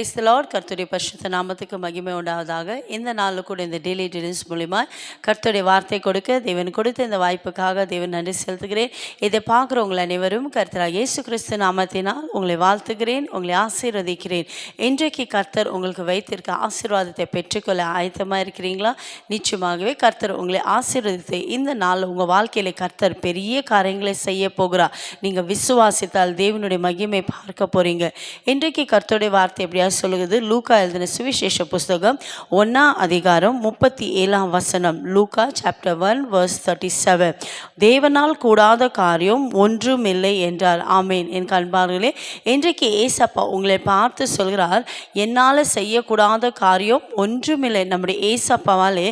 Price Lord கர்த்துடைய பரிசுத்த நாமத்துக்கு மகிமை உண்டாவதாக. இந்த நாளில் கூட இந்த டெய்லி டெலிஸ் மூலிமா கர்த்துடைய வார்த்தை கொடுக்க தேவன் கொடுத்த இந்த வாய்ப்புக்காக தேவன் நன்றி செலுத்துகிறேன். இதை பார்க்குறவங்களை அனைவரும் கர்த்தராக இயேசு கிறிஸ்து நாமத்தினால் உங்களை வாழ்த்துகிறேன் உங்களை ஆசீர்வதிக்கிறேன். இன்றைக்கு கர்த்தர் உங்களுக்கு வைத்திருக்க ஆசீர்வாதத்தை பெற்றுக்கொள்ள ஆயத்தமாக இருக்கிறீங்களா? நிச்சயமாகவே கர்த்தர் உங்களை ஆசீர்வதித்து இந்த நாள் உங்கள் வாழ்க்கையில கர்த்தர் பெரிய காரியங்களை செய்ய போகிறார். நீங்கள் விசுவாசித்தால் தேவனுடைய மகிமை பார்க்க போறீங்க. இன்றைக்கு கர்த்தருடைய வார்த்தை எப்படியா சொல்லுகிறது. லூக்கா எழுதின சுவிசேஷ புஸ்தகம் ஒன்றாம் அதிகாரம் முப்பத்தி ஏழாம் வசனம். லூக்கா chapter one verse thirty seven தேவனால் கூடாத காரியம் ஒன்றும் இல்லை என்றார். ஆமேன். என் கண்பார்களே இன்றைக்கு ஏசப்பா உங்களை பார்த்து சொல்கிறார் என்னால் செய்யக்கூடாத காரியம் ஒன்றுமில்லை. நம்முடைய ஏசப்பாவாலே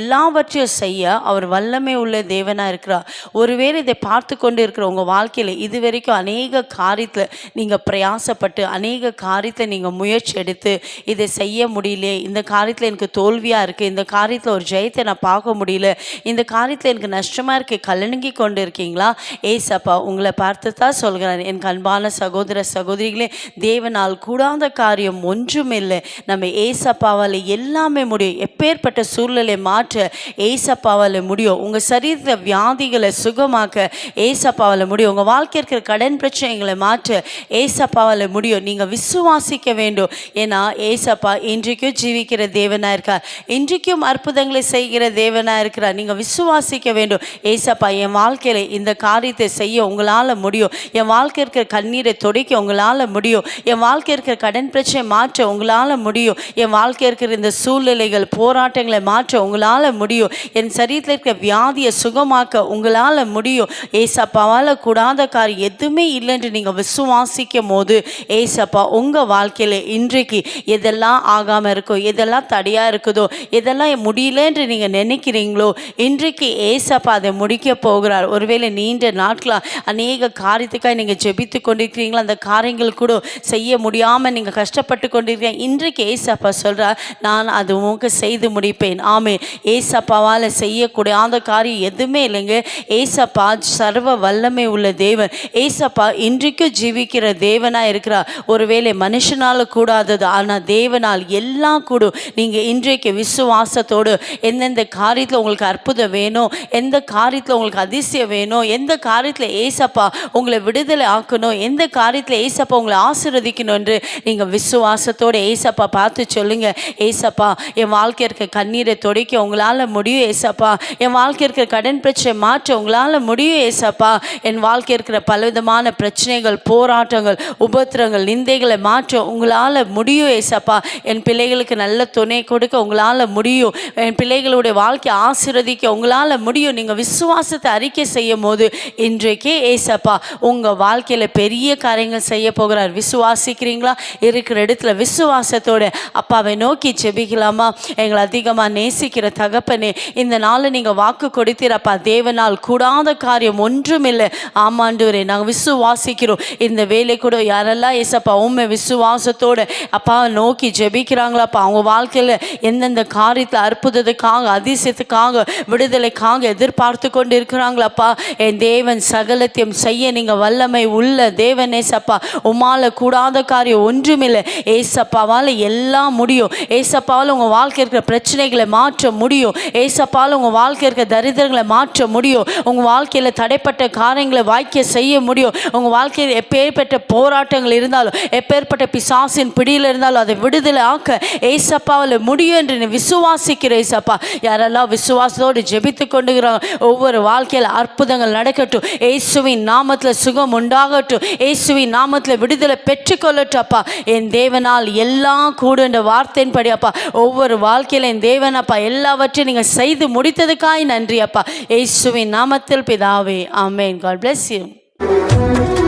எல்லாவற்றையும் செய்ய அவர் வல்லமை உள்ள தேவனாக இருக்கிறார். ஒருவேளை இதை பார்த்து கொண்டு இருக்கிற உங்கள் வாழ்க்கையில் இது வரைக்கும் அநேக காரியத்தில் நீங்கள் பிரயாசப்பட்டு அநேக காரியத்தை நீங்கள் முயற்சி முயற்சி எடுத்து இதை செய்ய முடியல. இந்த காரியத்தில் எனக்கு தோல்வியாக இருக்குது இந்த காரியத்தில் ஒரு ஜெயத்தை நான் பார்க்க முடியல. இந்த காரியத்தில் எனக்கு நஷ்டமாக இருக்கு. கலங்கி கொண்டு இருக்கீங்களா ஏசப்பா உங்களை பார்த்து தான் சொல்கிறேன் என் அன்பான சகோதர சகோதரிகளே தேவனால் கூடாத காரியம் ஒன்றுமில்லை. நம்ம ஏசப்பாவால் எல்லாமே முடியும். எப்பேற்பட்ட சூழ்நிலை மாற்ற ஏசப்பாவால் முடியும். உங்கள் சரீரத்தை வியாதிகளை சுகமாக்க ஏசப்பாவால் முடியும். உங்கள் வாழ்க்கை இருக்கிற கடன் பிரச்சனைகளை மாற்ற ஏசப்பாவால் முடியும். நீங்கள் விசுவாசிக்க வேண்டும். ஏன்னா ஏசப்பா இன்றைக்கும் ஜீவிக்கிற தேவனாக இருக்கார். இன்றைக்கும் அற்புதங்களை செய்கிற தேவனாக இருக்கிறார். நீங்கள் விசுவாசிக்க வேண்டும். ஏசப்பா என் வாழ்க்கையில் இந்த காரியத்தை செய்ய உங்களால் முடியும். என் வாழ்க்கை இருக்கிற கண்ணீரை துடைக்க உங்களால் முடியும். என் வாழ்க்கை இருக்கிற கடன் பிரச்சனை மாற்ற உங்களால் முடியும். என் வாழ்க்கை இருக்கிற இந்த சூழ்நிலைகள் போராட்டங்களை மாற்ற உங்களால் முடியும். என் சரீரத்தில் இருக்கிற வியாதியை சுகமாக்க உங்களால் முடியும். ஏசப்பாவால் கூடாத காரியம் எதுவுமே இல்லைன்னு நீங்கள் விசுவாசிக்கும் போது ஏசப்பா உங்கள் வாழ்க்கையில் இன்றைக்கு எதெல்லாம் ஆகாமல் இருக்கோ எதெல்லாம் தடையாக இருக்குதோ எதெல்லாம் முடியலன்று நீங்கள் நினைக்கிறீங்களோ இன்றைக்கு ஏசப்பா அதை முடிக்க போகிறார். ஒருவேளை நீண்ட நாட்களாக அநேக காரியத்துக்காக நீங்கள் ஜெபித்து கொண்டிருக்கிறீங்களோ? அந்த காரியங்கள் கூட செய்ய முடியாமல் நீங்கள் கஷ்டப்பட்டு கொண்டிருக்கீங்க இன்றைக்கு ஏசப்பா சொல்கிறார் நான் அது உங்களுக்கு செய்து முடிப்பேன். ஆமே ஏசப்பாவால் செய்யக்கூடாத காரியம் எதுவுமே இல்லைங்க. ஏசப்பா சர்வ வல்லமை உள்ள தேவன். ஏசப்பா இன்றைக்கும் ஜீவிக்கிற தேவனாக இருக்கிறார். ஒருவேளை மனுஷனால் கூடாதது. ஆனால் தேவனால் எல்லாம் கூடும். நீங்கள் இன்றைக்கு விசுவாசத்தோடு எந்தெந்த காரியத்தில் உங்களுக்கு அற்புதம் வேணும் எந்த காரியத்தில் உங்களுக்கு அதிசயம் வேணும் எந்த காரியத்தில் ஏசப்பா உங்களை விடுதலை ஆக்கணும் எந்த காரியத்தில் ஏசப்பா உங்களை ஆசிர்வதிக்கணும் என்று நீங்கள் விசுவாசத்தோடு ஏசப்பா பார்த்து சொல்லுங்கள் ஏசப்பா என் வாழ்க்கை இருக்க கண்ணீரை துடைக்க உங்களால் முடியும் ஏசப்பா. என் வாழ்க்கை இருக்கிற கடன் பிரச்சனை மாற்ற உங்களால் முடியும் ஏசப்பா. என் வாழ்க்கை இருக்கிற பலவிதமான பிரச்சனைகள் போராட்டங்கள் உபத்திரங்கள் நிந்தைகளை மாற்ற உங்களால் முடியும் ஏசப்பா. என் பிள்ளைகளுக்கு நல்ல துணை கொடுக்க உங்களால் முடியும். என் பிள்ளைகளுடைய வாழ்க்கையை ஆசீர்வதிக்க உங்களால் முடியும். நீங்கள் விசுவாசத்தை அறிக்கை செய்யும் போது இன்றைக்கே ஏசப்பா உங்கள் வாழ்க்கையில் பெரிய காரியங்கள் செய்ய போகிறார். விசுவாசிக்கிறீங்களா? இருக்கிற இடத்துல விசுவாசத்தோட அப்பாவை நோக்கி செபிக்கலாமா எங்களை அதிகமாக நேசிக்கிற தகப்பனே இந்த நாளை நீங்கள் வாக்கு கொடுத்தீரப்பா தேவனால் கூடாத காரியம் ஒன்றுமில்லை ஆமாண்டூரே நாங்கள் விசுவாசிக்கிறோம். இந்த வேலை கூட யாரெல்லாம் ஏசப்பா உண்மை விசுவாசத்தோட அப்பா நோக்கி ஜெபிக்கிறாங்களாப்பா. அவங்க வாழ்க்கையில் எந்தெந்த காரியத்தில் அற்புதத்துக்காக அதிசயத்துக்காக விடுதலைக்காக எதிர்பார்த்து கொண்டு இருக்கிறாங்களாப்பா என் தேவன் சகலத்தையும் செய்ய நீங்கள் வல்லமை உள்ள தேவன் ஏசப்பா. உமால கூடாத காரியம் ஒன்றுமில்லை. ஏசப்பாவால் எல்லாம் முடியும். ஏசப்பாவால் உங்கள் வாழ்க்கை இருக்கிற பிரச்சனைகளை மாற்ற முடியும். ஏசப்பால் உங்கள் வாழ்க்கை இருக்கிற தரித்திரங்களை மாற்ற முடியும். உங்கள் வாழ்க்கையில் தடைப்பட்ட காரியங்களை வாய்க்க செய்ய முடியும். உங்கள் வாழ்க்கையில் எப்பேற்பட்ட போராட்டங்கள் இருந்தாலும் எப்பேற்பட்ட பிசாசின் பிடியில் இருந்தாலும் அதை விடுதலை ஆக்க ஏசப்பாவில் முடியும் என்று நீ விசுவாசிக்கிற ஏசப்பா. யாரெல்லாம் விசுவாசத்தோடு ஜெபித்து கொண்டுகிறாங்க ஒவ்வொரு வாழ்க்கையில் அற்புதங்கள் நடக்கட்டும். ஏசுவின் நாமத்தில் சுகம் உண்டாகட்டும். இயேசுவின் நாமத்தில் விடுதலை பெற்றுக்கொள்ளட்டும் அப்பா. என் தேவனால் எல்லாம் கூடுன்ற வார்த்தையின்படி அப்பா. ஒவ்வொரு வாழ்க்கையில் என் தேவன் அப்பா எல்லாவற்றையும் நீங்கள் செய்து முடித்ததுக்காய் நன்றி அப்பா. ஏசுவின் நாமத்தில் பிதாவே ஆமேன். God bless you.